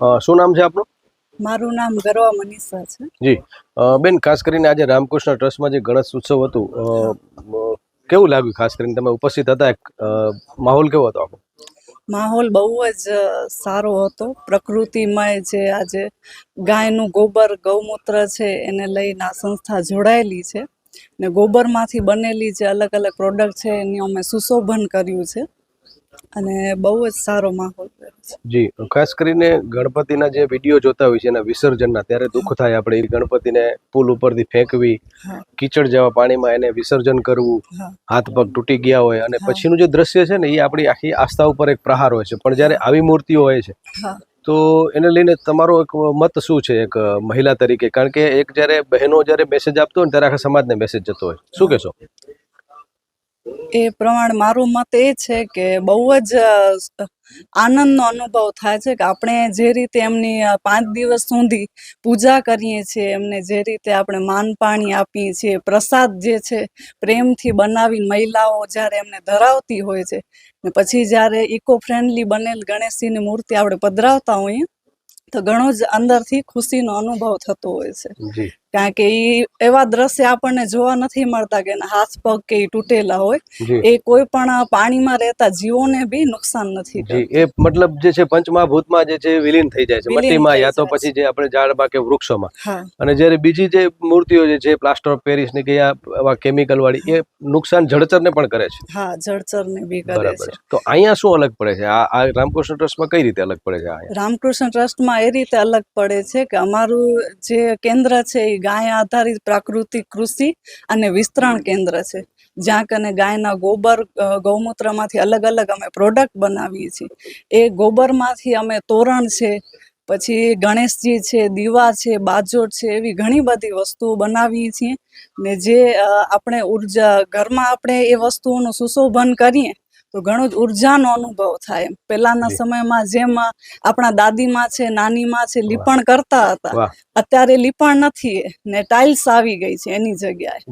શું નામ છે આપનું? મારું નામ ગરવા મનીષા છે. જી. બેન ખાસ કરીને આજે રામકૃષ્ણ ટ્રસ્ટમાં જે ગણેશ ઉત્સવ હતું કેવું લાગ્યું ખાસ કરીને તમે ઉપસ્થિત હતા? એક માહોલ કેવો હતો આપણો? માહોલ બહુ જ સારો હતો. પ્રકૃતિમય જે આજે ગાયનું ગોબર ગૌમૂત્ર છે એને લઈને આ સંસ્થા જોડાયેલી છે. ને ગોબરમાંથી બનેલી જે અલગ અલગ પ્રોડક્ટ છે એની અમે સુશોભન કર્યું છે. અને બહુ જ સારો માહોલ જી ખાસ કરીને ગણપતિના જે વીડિયો જોતા હોય છે એના વિસર્જનના ત્યારે દુઃખ થાય આપણે ગણપતિને પુલ ઉપરથી ફેંકવી કીચડ જેવા પાણીમાં એને વિસર્જન કરવું હાથ પગ તૂટી ગયા હોય અને પછીનું જે દ્રશ્ય છે ને એ આપણી આખી આસ્થા ઉપર એક પ્રહાર હોય છે. પણ જ્યારે આવી મૂર્તિઓ હોય છે તો એને લઈને તમારો એક મત શું છે એક મહિલા તરીકે? કારણ કે એક જ્યારે બહેનો જ્યારે મેસેજ આપતો હોય ને ત્યારે આખા સમાજને મેસેજ જતો હોય. શું કહેશો? એ પ્રમાણે મારું મત એ છે કે બહુ જ આનંદનો અનુભવ થાય છે કે આપણે જે રીતે એમની પાંચ દિવસ સુધી પૂજા કરીએ છીએ, એમને જે રીતે આપણે માન પાણી આપીએ છીએ, પ્રસાદ જે છે પ્રેમથી બનાવી મહિલાઓ જ્યારે એમને ધરાવતી હોય છે, ને પછી જ્યારે ઇકો ફ્રેન્ડલી બનેલ ગણેશજીની મૂર્તિ આપણે પધરાવતા હોઈએ, તો ઘણો જ અંદરથી ખુશીનો અનુભવ થતો હોય છે. કારણ કે ઈ એવા દ્રશ્ય આપણને જોવા નથી મળતા કે હાથ પગ કે તૂટેલા હોય. એ કોઈ પણ પાણીમાં રહેતા જીવોને બી નુકસાન નથી એ મતલબ જે છે પંચમહાભૂતમાં જે છે વિલીન થઈ જાય છે. મટ્ટીમાં યા તો પછી જે આપણે ઝાડમાં કે વૃક્ષોમાં. અને જ્યારે બીજી જે મૂર્તિઓ જે છે પ્લાસ્ટર ઓફ પેરિસની કે આવા કેમિકલ વાળી એ નુકસાન જળચરને પણ કરે છે. હા જળચરને બી કરે છે. તો અહીંયા શું અલગ પડે છે? આ આ રામકૃષ્ણ ટ્રસ્ટમાં કઈ રીતે અલગ પડે છે રામકૃષ્ણ ટ્રસ્ટમાં એ રીતે અલગ પડે છે કે અમારું જે કેન્દ્ર છે એ ગાય આધારિત પ્રાકૃતિક કૃષિ અને વિસ્તરણ કેન્દ્ર છે. જ્યાં કને ગાયના ગોબર ગૌમૂત્રમાંથી અલગ અલગ અમે પ્રોડક્ટ બનાવીએ છીએ. એ ગોબરમાંથી અમે તોરણ છે, પછી ગણેશજી છે, દીવા છે બાજોટ છે, એવી ઘણી બધી વસ્તુઓ બનાવીએ છીએ. ને જે આપણે ઊર્જા, ઘરમાં આપણે એ વસ્તુઓનું સુશોભન કરીએ તો ઘણો જ ઉર્જાનો અનુભવ થાય. પહેલાના સમયમાં જેમ આપણા દાદીમાં છે નાનીમાં છે લીપણ કરતા હતા. અત્યારે લીપણ નથી ને ટાઇલ્સ આવી ગઈ છે એની જગ્યાએ.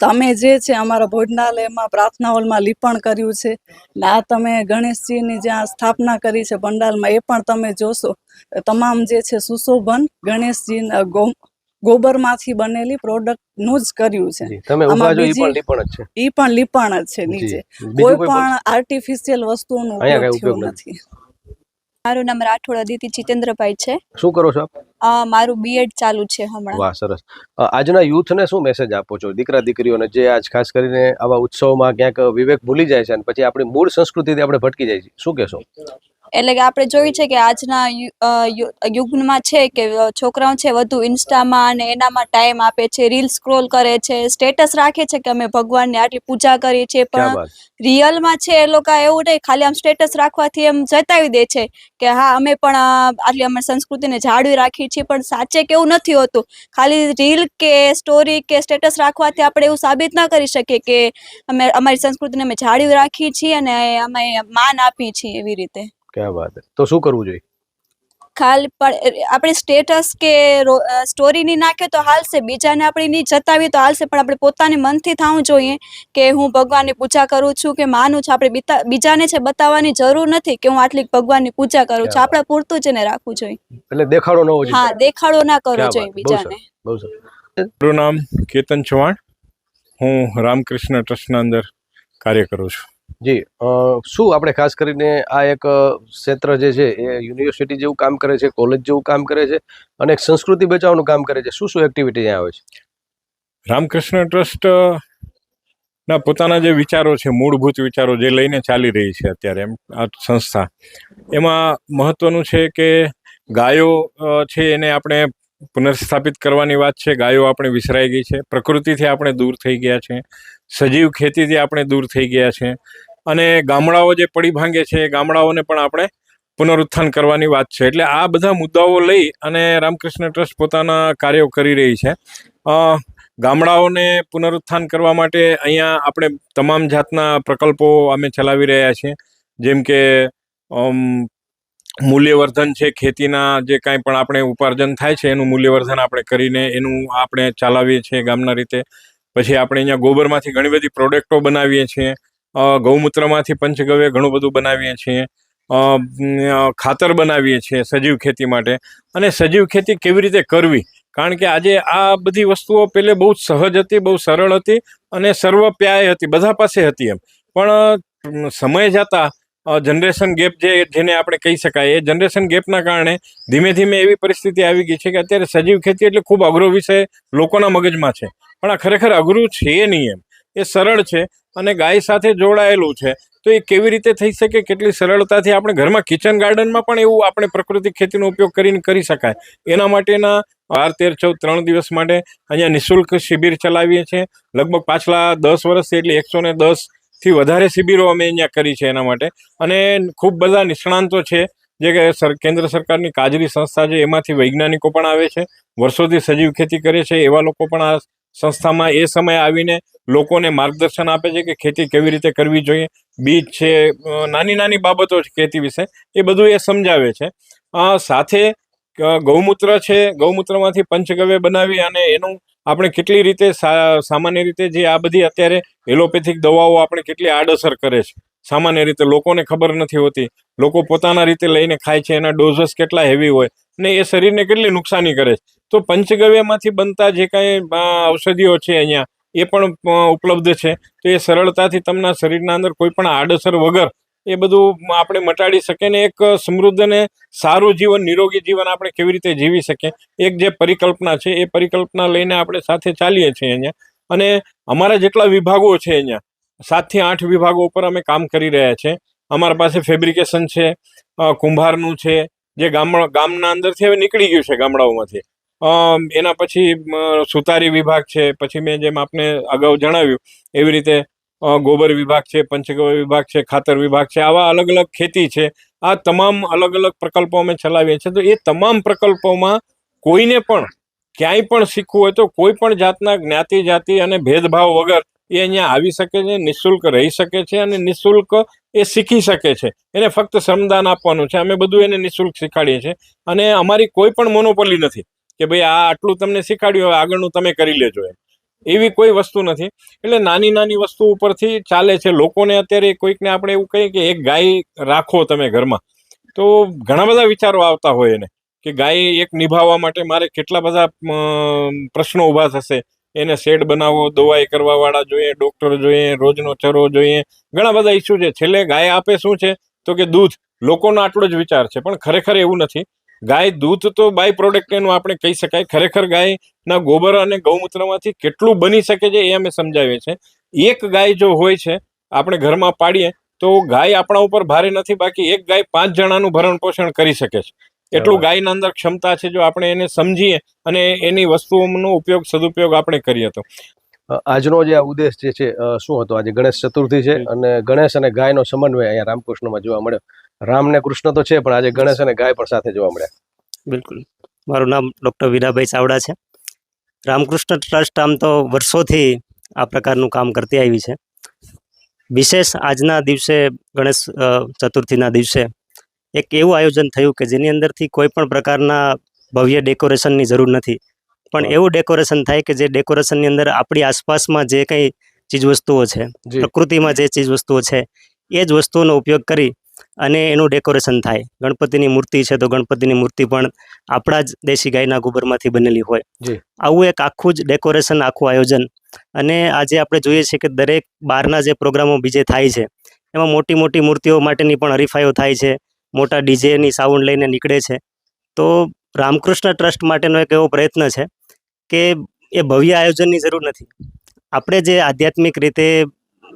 તમે જે છે અમારા ભોજનાલયમાં પ્રાર્થના હોલમાં લીપણ કર્યું છે. ને આ તમે ગણેશજીની જ્યાં સ્થાપના કરી છે પંડાલમાં એ પણ તમે જોશો. તમામ જે છે સુશોભન ગણેશજી ગોબરમાંથી બનેલી પ્રોડક્ટનું જ કર્યું છે. તમે ઊભા એ પણ લીપણ જ છે. એ પણ લીપણ જ છે નીચે. કોઈ પણ? આર્ટિફિશિયલ વસ્તુઓનો ઉપયોગ ઉપયોગ નથી. મારું નામ રાઠોડ અદિતિ જીતેન્દ્રભાઈ છે. શું કરો છો આપ? મારું બીએડ ચાલુ છે હમણાં. વાહ સરસ. આજના યુથને શું મેસેજ આપો છો? દીકરા દીકરીઓને જે આજ ખાસ કરીને આવા ઉત્સવમાં ક્યાંક વિવેક ભૂલી જાય છે અને પછી આપણી મૂળ સંસ્કૃતિથી આપણે ભટકી જાય છે. શું કહેશો? એટલે કે આપણે જોયું છે કે આજના યુગમાં છે કે છોકરાઓ છે વધુ ઇન્સ્ટામાં અને એનામાં ટાઈમ આપે છે રીલ સ્ક્રોલ કરે છે સ્ટેટસ રાખે છે કે અમે ભગવાનને આટલી પૂજા કરીએ છીએ પણ રિયલમાં છે એ લોકો એવું નહીં ખાલી આમ સ્ટેટસ રાખવાથી એમ જતાવી દે છે કે હા અમે પણ આટલી અમે સંસ્કૃતિને જાળવી રાખીએ છીએ પણ સાચે કેવું નથી હોતું. ખાલી રીલ કે સ્ટોરી કે સ્ટેટસ રાખવાથી આપણે એવું સાબિત ના કરી શકીએ કે અમે અમારી સંસ્કૃતિને અમે જાળવી રાખીએ છીએ અને અમે માન આપીએ છીએ એવી રીતે. ક્યાં વાત હે. તો શું કરવું જોઈએ? ખાલી પણ આપણે સ્ટેટસ કે સ્ટોરી ની નાખે તો હાલશે. બીજાને આપણે નહીં જતાવીએ તો હાલશે. પણ આપણે પોતાને મનથી થવું જોઈએ કે હું ભગવાનની પૂજા કરું છું કે માનું છું. આપણે બીજાને છે બતાવવાની જરૂર નથી કે હું આટલી ભગવાનની પૂજા કરું છું. આપણે પૂરતું જ એને રાખવું જોઈએ. એટલે દેખાડો ન હોવો જોઈએ. હા દેખાડો ના કરવો જોઈએ બીજાને. મારું નામ કેતન ચૌહાણ. હું રામકૃષ્ણ ટ્રસ્ટના અંદર કાર્ય કરું છું. જી શું આપણે ખાસ કરીને આ એક ક્ષેત્ર જે છે એ યુનિવર્સિટી જેવું કામ કરે છે કોલેજ જેવું કામ કરે છે અને એક સંસ્કૃતિ બચાવવાનું કામ કરે છે? શું શું એક્ટિવિટી ત્યાં આવે છે? રામકૃષ્ણ ટ્રસ્ટ ના, પોતાના જે વિચારો છે, મૂળભૂત વિચારો જે લઈને ચાલી રહી છે અત્યારે એમ, આ સંસ્થા. એમાં મહત્વનું છે કે ગાયો છે એને આપણે પુનર્સ્થાપિત કરવાની વાત છે. ગાયો આપણે વિસરાઈ ગઈ છે. પ્રકૃતિથી આપણે દૂર થઈ ગયા છે. સજીવ ખેતીથી આપણે દૂર થઈ ગયા છે. અને ગામડાઓ જે પડી ભાંગે છે, એ ગામડાઓને પણ આપણે પુનરુત્થાન કરવાની વાત છે. એટલે આ બધા મુદ્દાઓ લઈ અને રામકૃષ્ણ ટ્રસ્ટ પોતાના કાર્યો કરી રહી છે. ગામડાઓને પુનરુત્થાન કરવા માટે અહીંયા આપણે તમામ જાતના પ્રકલ્પો અમે ચલાવી રહ્યા છીએ. જેમ કે મૂલ્યવર્ધન છે, ખેતીના જે કાંઈ પણ આપણે ઉપાર્જન થાય છે, એનું મૂલ્યવર્ધન આપણે કરીને એનું આપણે ચલાવીએ છીએ ગામના રીતે. પછી આપણે અહીંયા ગોબરમાંથી ઘણી બધી પ્રોડક્ટો બનાવીએ છીએ. ગૌમૂત્રમાંથી પંચગવ્ય ઘણું બધું બનાવીએ છીએ. ખાતર બનાવીએ છીએ સજીવ ખેતી માટે. અને સજીવ ખેતી કેવી રીતે કરવી? કારણ કે આજે આ બધી વસ્તુઓ પહેલે બહુ સહજ હતી, બહુ સરળ હતી અને સર્વપ્યાય હતી, બધા પાસે હતી એમ. પણ સમય જતાં જનરેશન ગેપ જે જેને આપણે કહી શકાય, એ જનરેશન ગેપના કારણે ધીમે ધીમે એવી પરિસ્થિતિ આવી ગઈ છે કે અત્યારે સજીવ ખેતી એટલે ખૂબ અઘરો વિષય લોકોના મગજમાં છે. પણ આ ખરેખર અઘરું છે નહીં એમ. એ સરળ છે અને ગાય સાથે જોડાયેલું છે. તો એ કેવી રીતે થઈ શકે? કેટલી સરળતાથી આપણે ઘરમાં કિચન ગાર્ડનમાં પણ એવું આપણે પ્રાકૃતિક ખેતીનો ઉપયોગ કરીને કરી શકાય. એના માટેના બાર તેર, ચૌદ, ત્રણ દિવસ માટે અહીંયા નિઃશુલ્ક શિબિર ચલાવીએ છીએ. લગભગ પાછલા દસ વર્ષથી એટલે એકસો ને દસ થી વધારે શિબિરો અમે અહીંયા કરી છે એના માટે. અને ખૂબ બધા નિષ્ણાંતો છે, જે કે કેન્દ્ર સરકારની કાજરી સંસ્થા છે, એમાંથી વૈજ્ઞાનિકો પણ આવે છે, વર્ષોથી સજીવ ખેતી કરે છે, એવા લોકો પણ આ સંસ્થામાં એ સમયે આવીને લોકોને માર્ગદર્શન આપે છે કે ખેતી કેવી રીતે કરવી જોઈએ, બીજ છે નાની નાની બાબતો છે ખેતી વિશે, એ બધું એ સમજાવે છે. સાથે ગૌમૂત્ર છે, ગૌમૂત્રમાંથી પંચગવ્ય બનાવી અને એનું આપણે કેટલી રીતે સામાન્ય રીતે જે આ બધી અત્યારે એલોપેથિક દવાઓ આપણે કેટલી આડઅસર કરે છે. સામાન્ય રીતે લોકોને ખબર નથી હોતી. લોકો પોતાના રીતે લઈને ખાય છે, એના ડોઝસ કેટલા હેવી હોય ને એ શરીરને કેટલી નુકસાની કરે છે. તો પંચગવ્યમાંથી બનતા જે કાંઈ ઔષધિઓ છે અહીંયા, એ પણ ઉપલબ્ધ છે. તો એ સરળતાથી તમને શરીરના અંદર કોઈ પણ આડઅસર વગર એ બધું આપણે મટાડી શકીએ ને એક સમૃદ્ધ ને સારું જીવન, નિરોગી જીવન આપણે કેવી રીતે જીવી શકીએ એક જે પરિકલ્પના છે, એ પરિકલ્પના લઈને આપણે સાથે ચાલીએ છીએ અહીંયા. અને અમારા જેટલા વિભાગો છે અહીંયા સાતથી આઠ વિભાગો ઉપર અમે કામ કરી રહ્યા છે. અમારા પાસે ફેબ્રિકેશન છે કુંભારનું છે, જે ગામડા, ગામના અંદરથી હવે નીકળી ગયું છે ગામડાઓમાંથી. એના પછી સુતારી વિભાગ છે, પછી મેં જેમ આપને અગાઉ જણાવ્યું, એવી રીતે ગોબર વિભાગ છે પંચગવ્ય વિભાગ છે, ખાતર વિભાગ છે, આવા અલગ અલગ ખેતી છે. આ તમામ અલગ અલગ પ્રકલ્પો અમે ચલાવીએ છીએ. તો એ તમામ પ્રકલ્પોમાં કોઈને પણ ક્યાંય પણ શીખવું હોય તો કોઈ પણ જાતના જ્ઞાતિ, જાતિ અને ભેદભાવ વગર એ અહીંયા આવી શકે છે, નિઃશુલ્ક રહી શકે છે અને નિઃશુલ્ક એ શીખી શકે છે. એને ફક્ત શ્રમદાન આપવાનું છે. અમે બધું એને નિઃશુલ્ક શીખવાડીએ છીએ. અને અમારી કોઈ પણ મોનોપોલી નથી કે ભાઈ આ આટલું તમને શીખવાડ્યું હવે આગળનું તમે કરી લેજો એમ. એવી કોઈ વસ્તુ નથી. એટલે નાની નાની વસ્તુ ઉપરથી ચાલે છે. લોકોને અત્યારે કોઈકને આપણે એવું કહીએ કે એક ગાય રાખો તમે ઘરમાં. તો ઘણા બધા વિચારો આવતા હોય એને કે ગાય એક નિભાવવા માટે મારે કેટલા બધા પ્રશ્નો ઊભા થશે. એને શેડ બનાવવો દવાઈ કરવાવાળા જોઈએ, ડૉક્ટર જોઈએ, રોજનો ચરો જોઈએ. ઘણા બધા ઇસ્યુ છે. છેલ્લે ગાય આપે શું છે? તો કે દૂધ. લોકોનો આટલો જ વિચાર છે. પણ ખરેખર એવું નથી. ગાય દૂધ તો બાય પ્રોડક્ટ એનું આપણે કહી શકાય. ખરેખર ગાયના ગોબર અને ગૌમૂત્રમાંથી કેટલું બની શકે છે એ અમે સમજાવીએ છીએ. એક ગાય જો હોય છે આપણે ઘરમાં પાડીએ તો ગાય આપણા ઉપર ભારે નથી બાકી એક ગાય પાંચ જણાનું ભરણ પોષણ કરી શકે છે. એટલું ગાયના અંદર ક્ષમતા છે જો આપણે એને સમજીએ અને એની વસ્તુઓનો ઉપયોગ સદુપયોગ આપણે કરીએ તો. આજનો જે આ ઉદ્દેશ જે છે શું હતો? આજે ગણેશ ચતુર્થી છે અને ગણેશ અને ગાયનો સમન્વય અહીંયા રામકૃષ્ણમાં જોવા મળ્યો. રામ ને કૃષ્ણ તો છે પણ આજે ગણેશ અને ગાય પણ સાથે જોવા મળ્યા. બિલકુલ. મારું નામ ડૉક્ટર વીરાભાઈ ચાવડા છે. રામકૃષ્ણ ટ્રસ્ટ આમ તો વર્ષોથી આ પ્રકારનું કામ કરતી આવી છે. વિશેષ આજના દિવસે ગણેશ ચતુર્થીના દિવસે એક એવું આયોજન થયું કે જેની અંદરથી કોઈ પણ પ્રકારના ભવ્ય ડેકોરેશનની જરૂર નથી. પણ એવું ડેકોરેશન થાય કે જે ડેકોરેશનની અંદર આપણી આસપાસમાં જે કંઈ ચીજવસ્તુઓ છે પ્રકૃતિમાં જે ચીજવસ્તુઓ છે એ જ વસ્તુઓનો ઉપયોગ કરી અને એનું ડેકોરેશન થાય. ગણપતિની મૂર્તિ છે તો ગણપતિની મૂર્તિ પણ આપણા જ દેશી ગાયના ગોબરમાંથી બનેલી હોય. જી. આવું એક આખું જ ડેકોરેશન આખું આયોજન. અને આજે આપણે જોઈએ છીએ કે દરેક બહારના જે પ્રોગ્રામો બીજે થાય છે એમાં મોટી મોટી મૂર્તિઓ માટેની પણ હરીફાઈઓ થાય છે મોટા ડીજેની સાઉન્ડ લઈને નીકળે છે. તો રામકૃષ્ણ ટ્રસ્ટ માટેનો એક એવો પ્રયત્ન છે કે એ ભવ્ય આયોજનની જરૂર નથી. આપણે જે આધ્યાત્મિક રીતે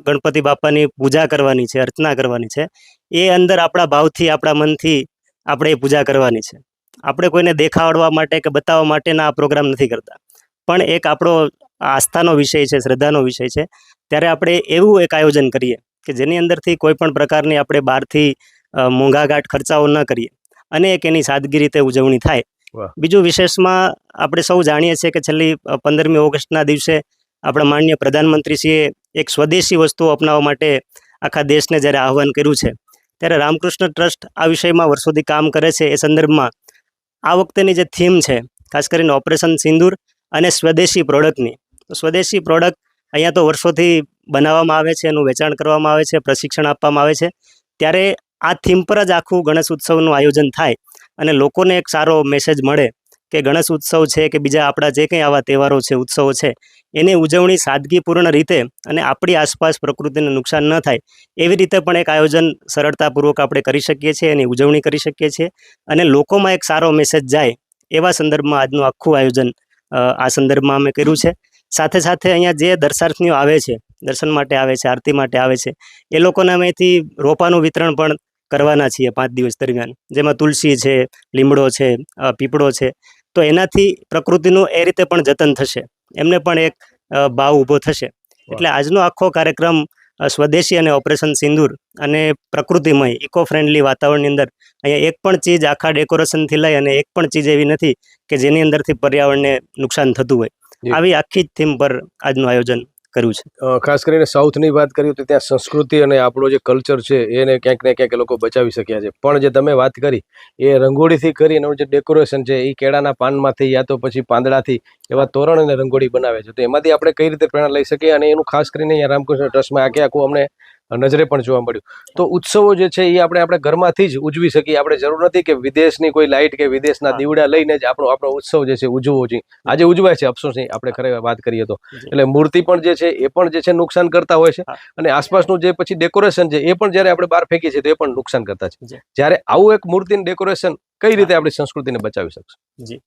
ગણપતિ બાપાની પૂજા કરવાની છે અર્ચના કરવાની છે એ અંદર આપણા ભાવથી આપણા મનથી આપણે એ પૂજા કરવાની છે. આપણે કોઈને દેખાડવા માટે કે બતાવવા માટેના આ પ્રોગ્રામ નથી કરતા. પણ એક આપણો આસ્થાનો વિષય છે શ્રદ્ધાનો વિષય છે ત્યારે આપણે એવું એક આયોજન કરીએ કે જેની અંદરથી કોઈ પણ પ્રકારની આપણે બહારથી મોંઘાઘાટ ખર્ચાઓ ન કરીએ અને એક એની સાદગી રીતે ઉજવણી થાય. બીજું વિશેષમાં આપણે સૌ જાણીએ છીએ કે છેલ્લી પંદરમી ઓગસ્ટના દિવસે આપણા માન્ય પ્રધાનમંત્રીશ્રીએ એક સ્વદેશી વસ્તુઓ અપનાવવા માટે આખા દેશને જ્યારે આહવાન કર્યું છે, ત્યારે રામકૃષ્ણ ટ્રસ્ટ આ વિષયમાં વર્ષોથી કામ કરે છે. એ સંદર્ભમાં આ વખતેની જે થીમ છે, ખાસ કરીને ઓપરેશન સિંદૂર અને સ્વદેશી પ્રોડક્ટની, તો સ્વદેશી પ્રોડક્ટ અહીંયા તો વર્ષોથી બનાવવામાં આવે છે, એનું વેચાણ કરવામાં આવે છે, પ્રશિક્ષણ આપવામાં આવે છે. ત્યારે આ થીમ પર જ આખું ગણેશ ઉત્સવનું આયોજન થાય અને લોકોને એક સારો મેસેજ મળે કે ગણેશ ઉત્સવ છે કે બીજા આપણા જે કંઈ આવા તહેવારો છે, ઉત્સવો છે, એની ઉજવણી સાદગીપૂર્ણ રીતે અને આપણી આસપાસ પ્રકૃતિને નુકસાન ન થાય એવી રીતે પણ એક આયોજન સરળતાપૂર્વક આપણે કરી શકીએ છીએ, એની ઉજવણી કરી શકીએ છીએ અને લોકોમાં એક સારો મેસેજ જાય એવા સંદર્ભમાં આજનું આખું આયોજન આ સંદર્ભમાં અમે કર્યું છે. સાથે સાથે અહીંયા જે દર્શાર્થીઓ આવે છે, દર્શન માટે આવે છે, આરતી માટે આવે છે, એ લોકોને અમે અહીંથી રોપાનું વિતરણ પણ કરવાના છીએ પાંચ દિવસ દરમિયાન. જેમાં તુલસી છે, લીમડો છે પીપળો છે તો એનાથી પ્રકૃતિનું એ રીતે પણ જતન થશે. એમને પણ એક ભાવ ઊભો થશે. એટલે આજનો આખો કાર્યક્રમ સ્વદેશી અને ઓપરેશન સિંદૂર અને પ્રકૃતિમય ઇકો ફ્રેન્ડલી વાતાવરણની અંદર અહીંયા એક પણ ચીજ આખા ડેકોરેશનથી લઈ અને એક પણ ચીજ એવી નથી કે જેની અંદરથી પર્યાવરણને નુકસાન થતું હોય. આવી આખી જ થીમ પર આજનું આયોજન કર્યું છે. ખાસ કરીને સાઉથની વાત કરીએ તો ત્યાં સંસ્કૃતિ અને આપણો જે કલ્ચર છે, એને ક્યાંક ને ક્યાંક લોકો બચાવી શક્યા છે. પણ જે તમે વાત કરી, એ રંગોળીથી કરી એનું જે ડેકોરેશન છે એ કેળાના પાનમાંથી યા તો પછી પાંદડાથી એવા તોરણ અને રંગોળી બનાવે છે. તો એમાંથી આપણે કઈ રીતે પ્રેરણા લઈ શકીએ અને એનું ખાસ કરીને અહીંયા રામકૃષ્ણ ટ્રસ્ટમાં આખે આખું અમને નજરે પણ જોવા મળ્યું. તો ઉત્સવો જે છે એ આપણે આપણે ઘરમાંથી જ ઉજવી શકીએ. આપણે જરૂર નથી કે વિદેશની કોઈ લાઇટ કે વિદેશના. દીવડા લઈને જ આપણો આપણો ઉત્સવ જે છે ઉજવવો જોઈએ. આજે ઉજવાય છે અફસોસ નહીં આપણે ખરેખર વાત કરીએ તો. એટલે મૂર્તિ પણ જે છે એ પણ જે છે નુકસાન કરતા હોય છે. અને આસપાસનું જે પછી ડેકોરેશન છે એ પણ જ્યારે આપણે બહાર ફેંકીએ છીએ તો એ પણ નુકસાન કરતા છે. જ્યારે આવું એક મૂર્તિનું ડેકોરેશન કઈ રીતે આપણી સંસ્કૃતિને બચાવી શકશે?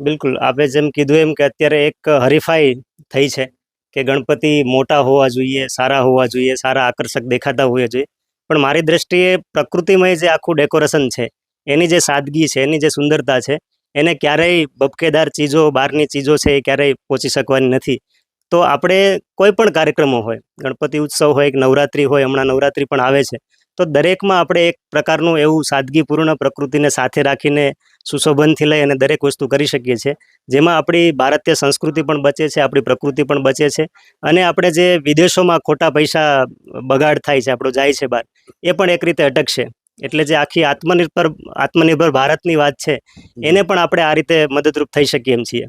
બિલકુલ. આપણે જેમ કીધું એમ કે અત્યારે એક હરીફાઈ થઈ છે. કે ગણપતિ મોટા હોવા જોઈએ, સારા હોવા જોઈએ, સારા આકર્ષક દેખાતા હોવા જોઈએ. પણ મારી દ્રષ્ટિએ પ્રકૃતિમય જે આખું ડેકોરેશન છે, એની જે સાદગી છે, એની જે સુંદરતા છે, એને ક્યારેય બબકેદાર ચીજો, બહારની ચીજો છે એ ક્યારેય પહોંચી શકવાની નથી. તો આપણે કોઈ પણ કાર્યક્રમો હોય, ગણપતિ ઉત્સવ હોય કે નવરાત્રિ હોય, હમણાં નવરાત્રિ પણ આવે છે તો દરેકમાં આપણે એક પ્રકારનું એવું સાદગીપૂર્ણ પ્રકૃતિને સાથે રાખીને સુશોભનથી લઈ અને દરેક વસ્તુ કરી શકીએ છીએ. જેમાં આપણી ભારતીય સંસ્કૃતિ પણ બચે છે આપણી પ્રકૃતિ પણ બચે છે અને આપણે જે વિદેશોમાં ખોટા પૈસા બગાડ થાય છે આપણો જાય છે બહાર એ પણ એક રીતે અટકશે. એટલે જે આખી આત્મનિર્ભર આત્મનિર્ભર ભારતની વાત છે એને પણ આપણે આ રીતે મદદરૂપ થઈ શકીએ એમ છીએ.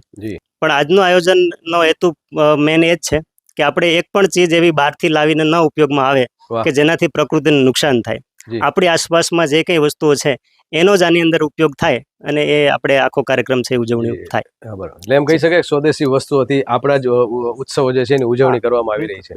પણ આજનું આયોજનનો હેતુ મેન એ જ છે કે આપણે એક પણ ચીજ એવી બહારથી લાવીને ન ઉપયોગમાં આવે. કે જેનાથી પ્રકૃતિને નુકસાન થાય. આપણી આસપાસમાં જે કંઈ વસ્તુઓ છે એનો જ આની અંદર ઉપયોગ થાય અને એ આપણે આખો કાર્યક્રમ છે ઉજવણી થાય. બરાબર. એટલે એમ કહી શકાય સ્વદેશી વસ્તુઓથી આપણા જ ઉત્સવો જે છે એની ઉજવણી કરવામાં આવી રહી છે.